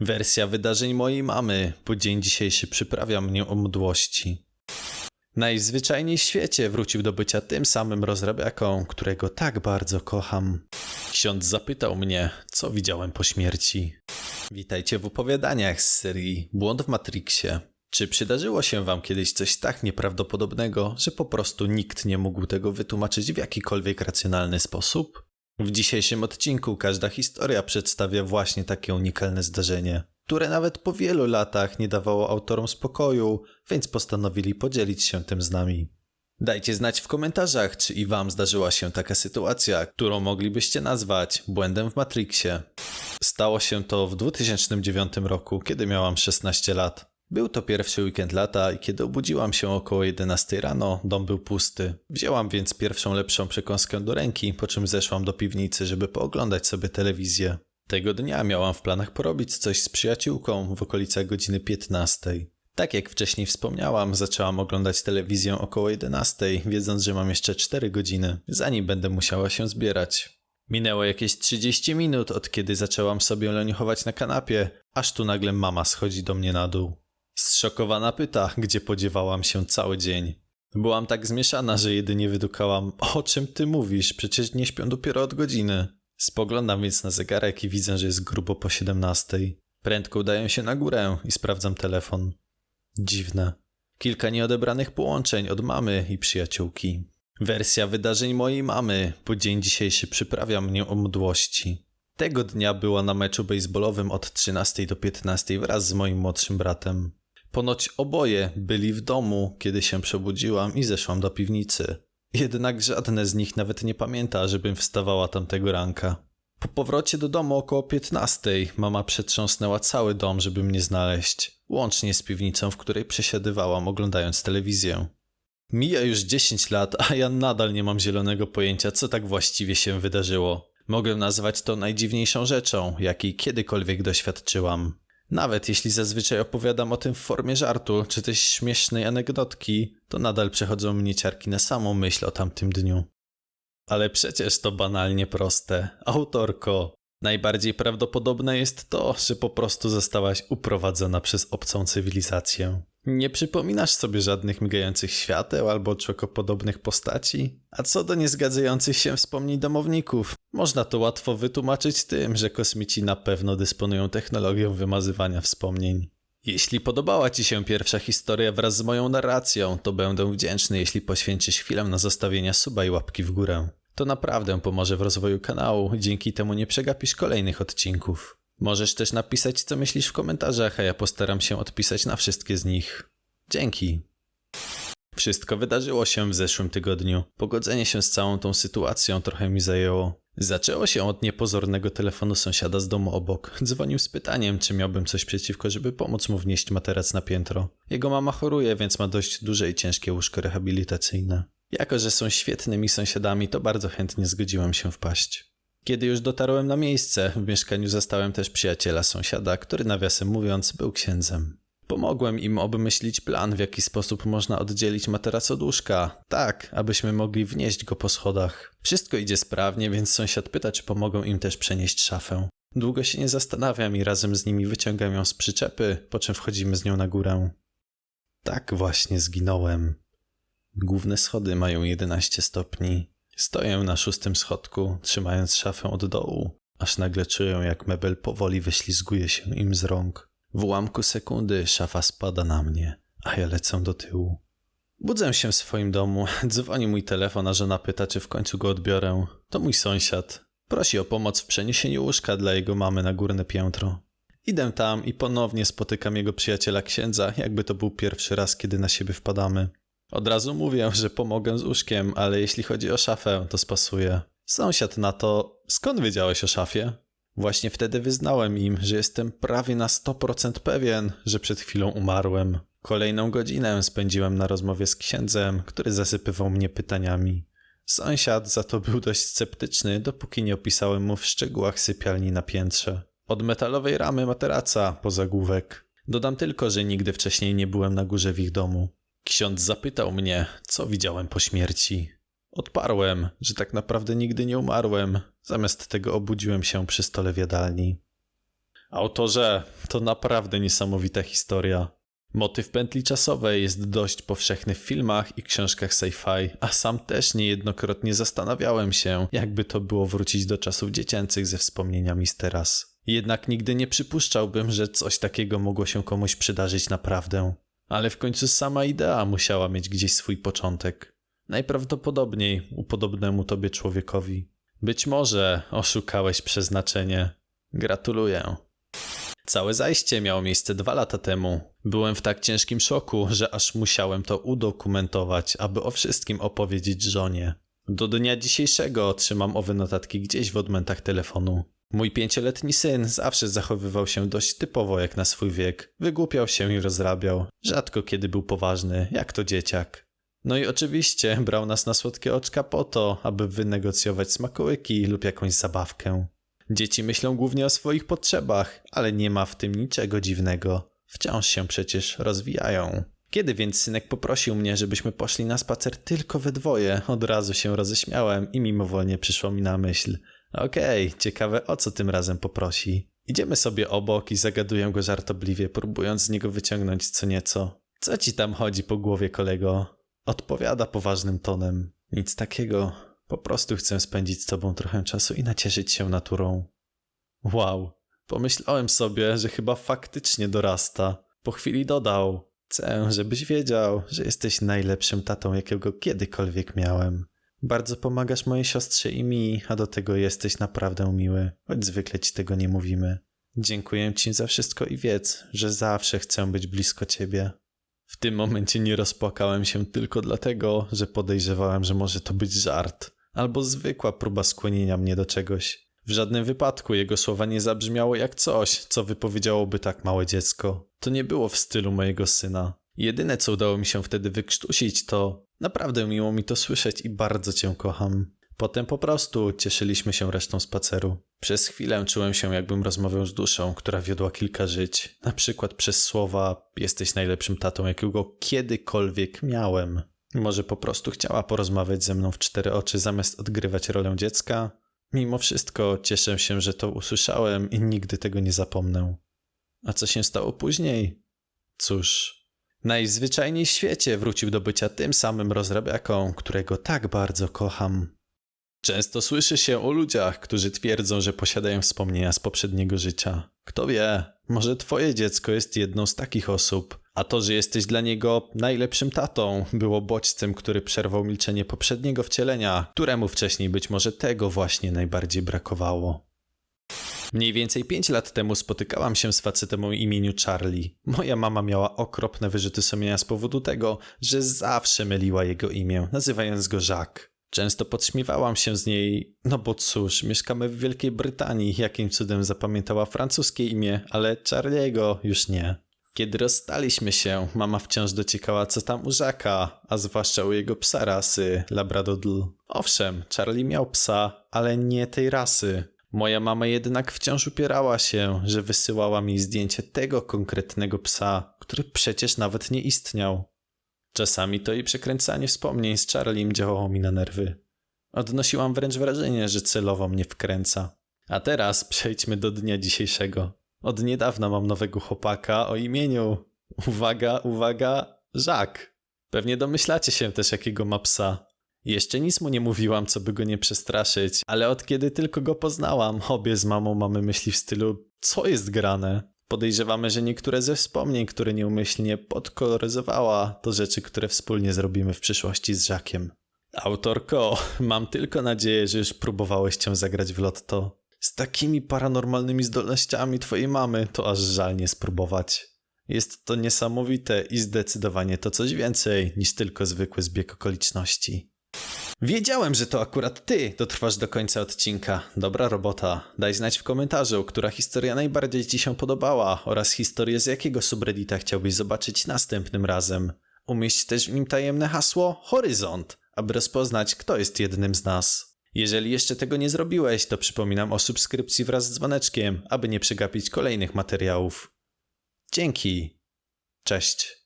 Wersja wydarzeń mojej mamy, bo dzień dzisiejszy przyprawia mnie o mdłości. Najzwyczajniej w świecie wrócił do bycia tym samym rozrabiaką, którego tak bardzo kocham. Ksiądz zapytał mnie, co widziałem po śmierci. Witajcie w opowiadaniach z serii Błąd w Matrixie. Czy przydarzyło się wam kiedyś coś tak nieprawdopodobnego, że po prostu nikt nie mógł tego wytłumaczyć w jakikolwiek racjonalny sposób? W dzisiejszym odcinku każda historia przedstawia właśnie takie unikalne zdarzenie, które nawet po wielu latach nie dawało autorom spokoju, więc postanowili podzielić się tym z nami. Dajcie znać w komentarzach, czy i wam zdarzyła się taka sytuacja, którą moglibyście nazwać błędem w Matrixie. Stało się to w 2009 roku, kiedy miałam 16 lat. Był to pierwszy weekend lata i kiedy obudziłam się około 11 rano, dom był pusty. Wzięłam więc pierwszą lepszą przekąskę do ręki, po czym zeszłam do piwnicy, żeby pooglądać sobie telewizję. Tego dnia miałam w planach porobić coś z przyjaciółką w okolicach godziny 15. Tak jak wcześniej wspomniałam, zaczęłam oglądać telewizję około 11, wiedząc, że mam jeszcze 4 godziny, zanim będę musiała się zbierać. Minęło jakieś 30 minut od kiedy zaczęłam sobie leniuchować na kanapie, aż tu nagle mama schodzi do mnie na dół. Zszokowana pyta, gdzie podziewałam się cały dzień. Byłam tak zmieszana, że jedynie wydukałam, o czym ty mówisz, przecież nie śpią dopiero od godziny. Spoglądam więc na zegarek i widzę, że jest grubo po 17. Prędko udaję się na górę i sprawdzam telefon. Dziwne. Kilka nieodebranych połączeń od mamy i przyjaciółki. Wersja wydarzeń mojej mamy, bo dzień dzisiejszy przyprawia mnie o mdłości. Tego dnia była na meczu baseballowym od 13 do 15 wraz z moim młodszym bratem. Ponoć oboje byli w domu, kiedy się przebudziłam i zeszłam do piwnicy. Jednak żadne z nich nawet nie pamięta, żebym wstawała tamtego ranka. Po powrocie do domu około 15 mama przetrząsnęła cały dom, żeby mnie znaleźć, łącznie z piwnicą, w której przesiadywałam oglądając telewizję. Mija już 10 lat, a ja nadal nie mam zielonego pojęcia, co tak właściwie się wydarzyło. Mogę nazwać to najdziwniejszą rzeczą, jakiej kiedykolwiek doświadczyłam. Nawet jeśli zazwyczaj opowiadam o tym w formie żartu czy też śmiesznej anegdotki, to nadal przechodzą mnie ciarki na samą myśl o tamtym dniu. Ale przecież to banalnie proste. Autorko, najbardziej prawdopodobne jest to, że po prostu zostałaś uprowadzona przez obcą cywilizację. Nie przypominasz sobie żadnych migających świateł albo człekopodobnych postaci? A co do niezgadzających się wspomnień domowników, można to łatwo wytłumaczyć tym, że kosmici na pewno dysponują technologią wymazywania wspomnień. Jeśli podobała Ci się pierwsza historia wraz z moją narracją, to będę wdzięczny, jeśli poświęcisz chwilę na zostawienie suba i łapki w górę. To naprawdę pomoże w rozwoju kanału dzięki temu nie przegapisz kolejnych odcinków. Możesz też napisać, co myślisz w komentarzach, a ja postaram się odpisać na wszystkie z nich. Dzięki. Wszystko wydarzyło się w zeszłym tygodniu. Pogodzenie się z całą tą sytuacją trochę mi zajęło. Zaczęło się od niepozornego telefonu sąsiada z domu obok. Dzwonił z pytaniem, czy miałbym coś przeciwko, żeby pomóc mu wnieść materac na piętro. Jego mama choruje, więc ma dość duże i ciężkie łóżko rehabilitacyjne. Jako, że są świetnymi sąsiadami, to bardzo chętnie zgodziłem się wpaść. Kiedy już dotarłem na miejsce, w mieszkaniu zastałem też przyjaciela sąsiada, który nawiasem mówiąc był księdzem. Pomogłem im obmyślić plan, w jaki sposób można oddzielić materac od łóżka, tak, abyśmy mogli wnieść go po schodach. Wszystko idzie sprawnie, więc sąsiad pyta, czy pomogą im też przenieść szafę. Długo się nie zastanawiam i razem z nimi wyciągam ją z przyczepy, po czym wchodzimy z nią na górę. Tak właśnie zginąłem. Główne schody mają 11 stopni. Stoję na szóstym schodku, trzymając szafę od dołu, aż nagle czuję, jak mebel powoli wyślizguje się im z rąk. W ułamku sekundy szafa spada na mnie, a ja lecę do tyłu. Budzę się w swoim domu, dzwoni mój telefon, a żona pyta, czy w końcu go odbiorę. To mój sąsiad. Prosi o pomoc w przeniesieniu łóżka dla jego mamy na górne piętro. Idę tam i ponownie spotykam jego przyjaciela księdza, jakby to był pierwszy raz, kiedy na siebie wpadamy. Od razu mówię, że pomogę z łóżkiem, ale jeśli chodzi o szafę, to spasuję. Sąsiad na to, skąd wiedziałeś o szafie? Właśnie wtedy wyznałem im, że jestem prawie na 100% pewien, że przed chwilą umarłem. Kolejną godzinę spędziłem na rozmowie z księdzem, który zasypywał mnie pytaniami. Sąsiad za to był dość sceptyczny, dopóki nie opisałem mu w szczegółach sypialni na piętrze. Od metalowej ramy materaca po zagłówek. Dodam tylko, że nigdy wcześniej nie byłem na górze w ich domu. Ksiądz zapytał mnie, co widziałem po śmierci. Odparłem, że tak naprawdę nigdy nie umarłem. Zamiast tego obudziłem się przy stole w jadalni. Autorze, to naprawdę niesamowita historia. Motyw pętli czasowej jest dość powszechny w filmach i książkach sci-fi, a sam też niejednokrotnie zastanawiałem się, jakby to było wrócić do czasów dziecięcych ze wspomnieniami z teraz. Jednak nigdy nie przypuszczałbym, że coś takiego mogło się komuś przydarzyć naprawdę. Ale w końcu sama idea musiała mieć gdzieś swój początek. Najprawdopodobniej u podobnemu tobie człowiekowi. Być może oszukałeś przeznaczenie. Gratuluję. Całe zajście miało miejsce dwa lata temu. Byłem w tak ciężkim szoku, że aż musiałem to udokumentować, aby o wszystkim opowiedzieć żonie. Do dnia dzisiejszego trzymam owe notatki gdzieś w odmętach telefonu. Mój pięcioletni syn zawsze zachowywał się dość typowo jak na swój wiek. Wygłupiał się i rozrabiał. Rzadko kiedy był poważny, jak to dzieciak. No i oczywiście brał nas na słodkie oczka po to, aby wynegocjować smakołyki lub jakąś zabawkę. Dzieci myślą głównie o swoich potrzebach, ale nie ma w tym niczego dziwnego. Wciąż się przecież rozwijają. Kiedy więc synek poprosił mnie, żebyśmy poszli na spacer tylko we dwoje, od razu się roześmiałem i mimowolnie przyszło mi na myśl. Okej, okay, ciekawe o co tym razem poprosi. Idziemy sobie obok i zagaduję go żartobliwie, próbując z niego wyciągnąć co nieco. Co ci tam chodzi po głowie, kolego? Odpowiada poważnym tonem. Nic takiego. Po prostu chcę spędzić z tobą trochę czasu i nacieszyć się naturą. Wow. Pomyślałem sobie, że chyba faktycznie dorasta. Po chwili dodał: Chcę, żebyś wiedział, że jesteś najlepszym tatą, jakiego kiedykolwiek miałem. Bardzo pomagasz mojej siostrze i mi, a do tego jesteś naprawdę miły, choć zwykle ci tego nie mówimy. Dziękuję ci za wszystko i wiedz, że zawsze chcę być blisko ciebie. W tym momencie nie rozpłakałem się tylko dlatego, że podejrzewałem, że może to być żart, albo zwykła próba skłonienia mnie do czegoś. W żadnym wypadku jego słowa nie zabrzmiało jak coś, co wypowiedziałoby tak małe dziecko. To nie było w stylu mojego syna. Jedyne, co udało mi się wtedy wykrztusić, to naprawdę miło mi to słyszeć i bardzo cię kocham. Potem po prostu cieszyliśmy się resztą spaceru. Przez chwilę czułem się, jakbym rozmawiał z duszą, która wiodła kilka żyć. Na przykład przez słowa: Jesteś najlepszym tatą, jakiego kiedykolwiek miałem. Może po prostu chciała porozmawiać ze mną w cztery oczy, zamiast odgrywać rolę dziecka? Mimo wszystko cieszę się, że to usłyszałem i nigdy tego nie zapomnę. A co się stało później? Cóż, najzwyczajniej w świecie wrócił do bycia tym samym rozrabiaką, którego tak bardzo kocham. Często słyszy się o ludziach, którzy twierdzą, że posiadają wspomnienia z poprzedniego życia. Kto wie, może twoje dziecko jest jedną z takich osób, a to, że jesteś dla niego najlepszym tatą, było bodźcem, który przerwał milczenie poprzedniego wcielenia, któremu wcześniej być może tego właśnie najbardziej brakowało. Mniej więcej 5 lat temu spotykałam się z facetem o imieniu Charlie. Moja mama miała okropne wyrzuty sumienia z powodu tego, że zawsze myliła jego imię, nazywając go Jacques. Często podśmiewałam się z niej, no bo cóż, mieszkamy w Wielkiej Brytanii, jakim cudem zapamiętała francuskie imię, ale Charliego już nie. Kiedy rozstaliśmy się, mama wciąż dociekała, co tam u Żaka, a zwłaszcza u jego psa rasy, Labradoodle. Owszem, Charlie miał psa, ale nie tej rasy. Moja mama jednak wciąż upierała się, że wysyłała mi zdjęcie tego konkretnego psa, który przecież nawet nie istniał. Czasami to i przekręcanie wspomnień z Charliem działało mi na nerwy. Odnosiłam wręcz wrażenie, że celowo mnie wkręca. A teraz przejdźmy do dnia dzisiejszego. Od niedawna mam nowego chłopaka o imieniu. Uwaga, uwaga, Jacques. Pewnie domyślacie się też, jakiego ma psa. Jeszcze nic mu nie mówiłam, co by go nie przestraszyć, ale od kiedy tylko go poznałam, obie z mamą mamy myśli w stylu: co jest grane? Podejrzewamy, że niektóre ze wspomnień, które nieumyślnie podkoloryzowała, to rzeczy, które wspólnie zrobimy w przyszłości z Żakiem. Autorko, mam tylko nadzieję, że już próbowałeś cię zagrać w lotto. Z takimi paranormalnymi zdolnościami twojej mamy to aż żal nie spróbować. Jest to niesamowite i zdecydowanie to coś więcej niż tylko zwykły zbieg okoliczności. Wiedziałem, że to akurat ty dotrwasz do końca odcinka. Dobra robota. Daj znać w komentarzu, która historia najbardziej ci się podobała oraz historię z jakiego subreddita chciałbyś zobaczyć następnym razem. Umieść też w nim tajemne hasło Horyzont, aby rozpoznać, kto jest jednym z nas. Jeżeli jeszcze tego nie zrobiłeś, to przypominam o subskrypcji wraz z dzwoneczkiem, aby nie przegapić kolejnych materiałów. Dzięki. Cześć.